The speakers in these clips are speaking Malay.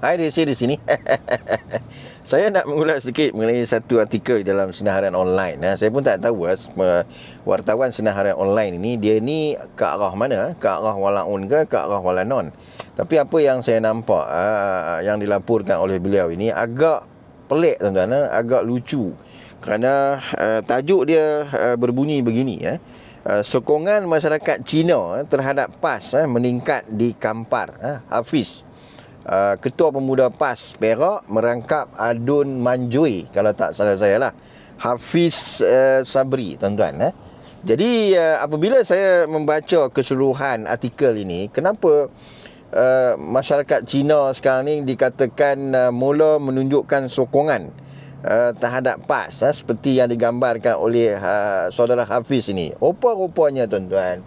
Hai Desi di sini. saya nak mengulas sedikit mengenai satu artikel dalam Senaharan Online. Ha. Saya pun tak tahu ha, wartawan Senaharan Online ini dia ni ke arah mana? Ke arah Walaun ke ke arah Walanon? Tapi apa yang saya nampak yang dilaporkan oleh beliau ini agak pelik tuan-tuan, agak lucu. Kerana tajuk dia berbunyi begini ya. Uh, sokongan masyarakat Cina uh, terhadap PAS uh, meningkat di Kampar uh, Hafiz uh, Ketua Pemuda PAS Perak merangkap Adun Manjui kalau tak salah saya lah Hafiz uh, Sabri tuan-tuan eh. Jadi uh, apabila saya membaca keseluruhan artikel ini kenapa uh, masyarakat Cina sekarang ni dikatakan uh, mula menunjukkan sokongan uh, terhadap PAS seperti yang digambarkan oleh uh, saudara Hafiz ini. Rupa-rupanya tuan-tuan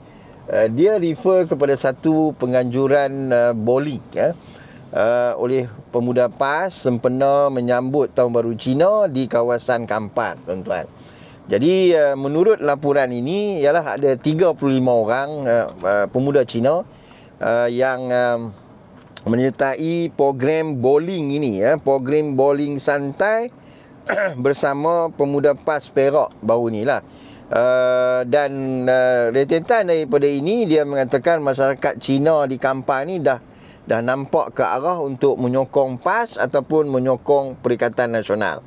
uh, dia refer kepada satu penganjuran uh, bowling ya. Uh, uh, oleh pemuda PAS sempena menyambut Tahun Baru Cina di kawasan Kampar, tuan-tuan. Jadi uh, menurut laporan ini ialah ada 35 orang uh, uh, pemuda Cina uh, yang uh, menyertai program bowling ini ya, program bowling santai bersama pemuda PAS Perak baru ni lah. Uh, dan uh, retetan daripada ini dia mengatakan masyarakat Cina di Kampar ni dah dah nampak ke arah untuk menyokong PAS ataupun menyokong Perikatan Nasional.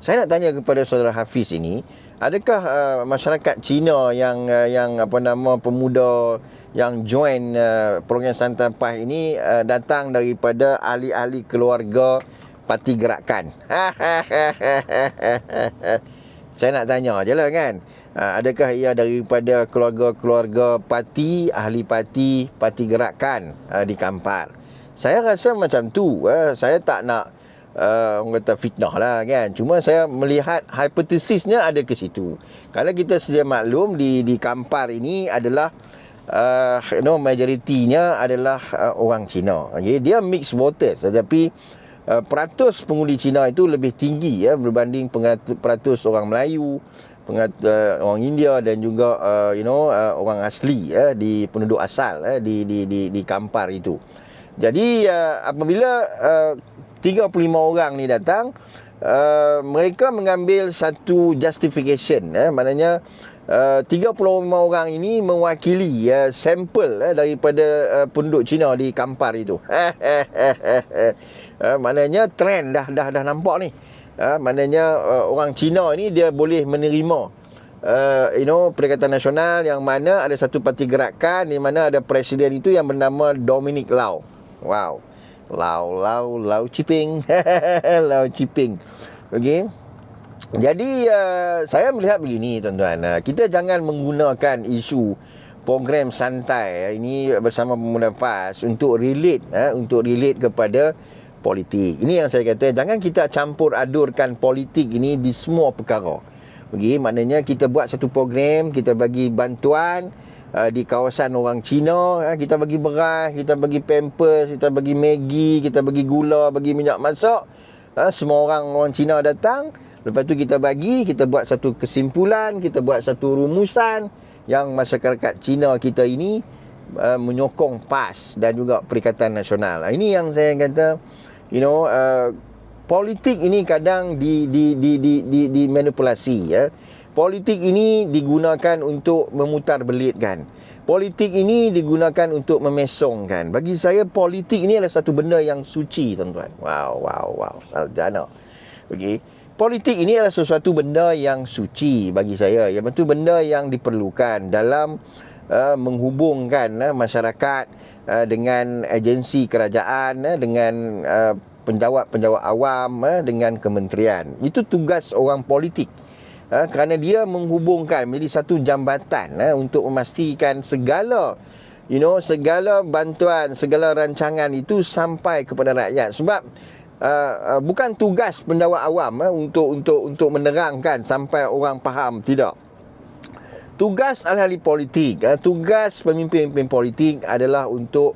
Saya nak tanya kepada saudara Hafiz ini, adakah uh, masyarakat Cina yang uh, yang apa nama pemuda yang join uh, program Santai PAS ini uh, datang daripada ahli-ahli keluarga parti gerakan? Saya nak tanya je lah kan. Uh, adakah ia daripada keluarga-keluarga parti, ahli parti, parti gerakan uh, di Kampar? Saya rasa macam tu eh. Saya tak nak uh, Orang kata fitnah lah kan Cuma saya melihat Hipotesisnya ada ke situ Kalau kita sedia maklum Di di Kampar ini adalah uh, You know Majoritinya adalah uh, Orang Cina okay? Dia mixed voters Tetapi uh, Peratus pengundi Cina itu Lebih tinggi ya Berbanding peratus orang Melayu pengat, uh, orang India dan juga uh, you know uh, orang asli uh, di penduduk asal uh, di di di di Kampar itu. Jadi uh, apabila uh, 35 orang ni datang uh, mereka mengambil satu justification eh maknanya uh, 35 orang ini mewakili uh, sampel uh, daripada uh, penduduk Cina di Kampar itu. uh, maknanya trend dah dah dah nampak ni. Uh, maknanya uh, orang Cina ni dia boleh menerima Uh, you know Perikatan Nasional yang mana ada satu parti gerakan di mana ada presiden itu yang bernama Dominic Lau. Wow. Lau lau lau ciping. lau ciping. Okey. Jadi uh, saya melihat begini tuan-tuan, uh, kita jangan menggunakan isu program santai uh, ini bersama pemuda PAS untuk relate uh, untuk relate kepada politik. Ini yang saya kata jangan kita campur adurkan politik ini di semua perkara. Okey, maknanya kita buat satu program, kita bagi bantuan, uh, di kawasan orang Cina uh, kita bagi beras kita bagi pampers kita bagi maggi kita bagi gula bagi minyak masak. Uh, semua orang orang Cina datang. Lepas tu kita bagi kita buat satu kesimpulan kita buat satu rumusan yang masyarakat Cina kita ini uh, menyokong PAS dan juga Perikatan Nasional. Uh, ini yang saya kata you know uh, politik ini kadang di di di di di, di manipulasi ya Politik ini digunakan untuk memutar belitkan. Politik ini digunakan untuk memesongkan. Bagi saya politik ini adalah satu benda yang suci tuan-tuan. Wow, wow, wow. Sarjana. Okey. Politik ini adalah sesuatu benda yang suci bagi saya. Yang betul benda yang diperlukan dalam uh, menghubungkan uh, masyarakat uh, dengan agensi kerajaan uh, dengan uh, penjawat-penjawat awam uh, dengan kementerian. Itu tugas orang politik ha, kerana dia menghubungkan menjadi satu jambatan ha, untuk memastikan segala you know segala bantuan segala rancangan itu sampai kepada rakyat. Sebab uh, uh, bukan tugas penjawat awam uh, untuk untuk untuk menerangkan sampai orang faham. Tidak. Tugas ahli politik uh, tugas pemimpin-pemimpin politik adalah untuk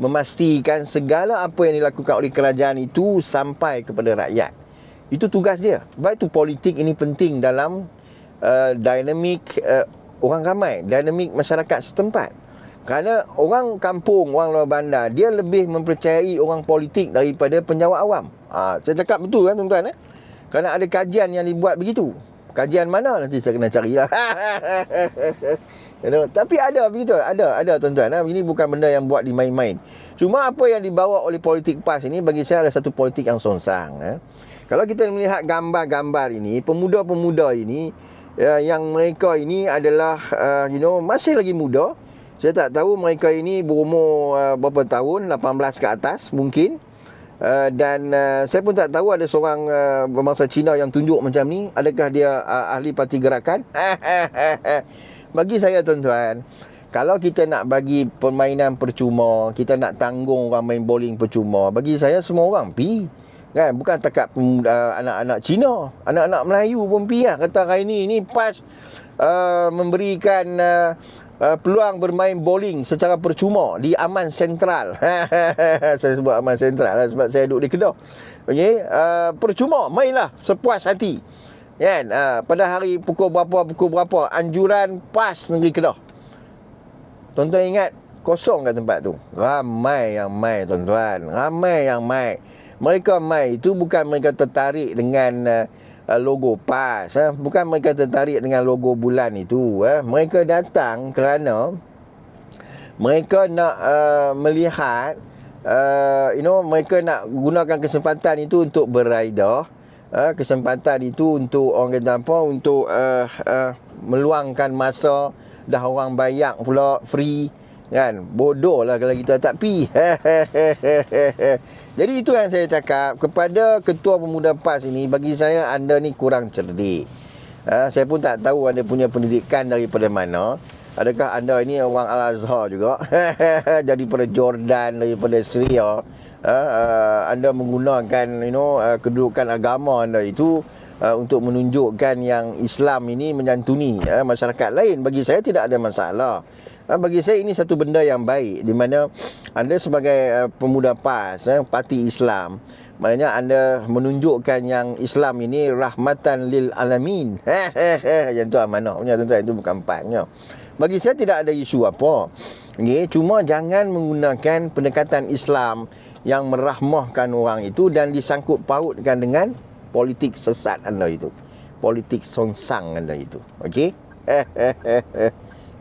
memastikan segala apa yang dilakukan oleh kerajaan itu sampai kepada rakyat itu tugas dia. Sebab itu politik ini penting dalam uh, dinamik uh, orang ramai, dinamik masyarakat setempat. Kerana orang kampung, orang luar bandar, dia lebih mempercayai orang politik daripada penjawat awam. Ha, saya cakap betul kan tuan-tuan eh? Kerana ada kajian yang dibuat begitu. Kajian mana nanti saya kena carilah. you know? Tapi ada begitu, ada, ada tuan-tuan. Eh? Ini bukan benda yang buat dimain-main. Cuma apa yang dibawa oleh politik PAS ini bagi saya ada satu politik yang sonsang. Eh? Kalau kita melihat gambar-gambar ini, pemuda-pemuda ini ya, yang mereka ini adalah uh, you know masih lagi muda saya tak tahu mereka ini berumur uh, berapa tahun, 18 ke atas mungkin. Uh, dan uh, saya pun tak tahu ada seorang uh, berbangsa Cina yang tunjuk macam ni. Adakah dia uh, ahli parti gerakan? bagi saya tuan-tuan, kalau kita nak bagi permainan percuma, kita nak tanggung orang main bowling percuma, bagi saya semua orang pi. Kan? Bukan takat uh, anak-anak Cina. Anak-anak Melayu pun pi lah. Kata hari ni, ni pas uh, memberikan... Uh, uh, peluang bermain bowling secara percuma di Aman Sentral. saya sebut Aman Sentral lah sebab saya duduk di Kedah. Okey, uh, percuma mainlah sepuas hati. Kan? Uh, pada hari pukul berapa pukul berapa anjuran PAS negeri Kedah. Tuan-tuan ingat kosong kat tempat tu. Ramai yang mai tuan-tuan. Ramai yang mai. Mereka mai itu bukan mereka tertarik dengan uh, logo PAS eh. bukan mereka tertarik dengan logo bulan itu eh. mereka datang kerana mereka nak uh, melihat uh, you know mereka nak gunakan kesempatan itu untuk beraidah uh, kesempatan itu untuk orang kata apa untuk uh, uh, meluangkan masa dah orang bayar pula free kan? Bodoh lah kalau kita tak pi. Jadi itu yang saya cakap kepada ketua pemuda PAS ini bagi saya anda ni kurang cerdik. Ha, saya pun tak tahu anda punya pendidikan daripada mana. Adakah anda ini orang Al-Azhar juga? Daripada Jordan daripada Syria? Ha, uh, anda menggunakan you know uh, kedudukan agama anda itu uh, untuk menunjukkan yang Islam ini menyantuni uh, masyarakat lain. Bagi saya tidak ada masalah bagi saya ini satu benda yang baik di mana anda sebagai uh, pemuda PAS, eh, parti Islam, maknanya anda menunjukkan yang Islam ini rahmatan lil alamin. yang tu amanah punya tuan-tuan itu bukan punya. Bagi saya tidak ada isu apa. Okay, cuma jangan menggunakan pendekatan Islam yang merahmahkan orang itu dan disangkut pautkan dengan politik sesat anda itu. Politik songsang anda itu. Okey?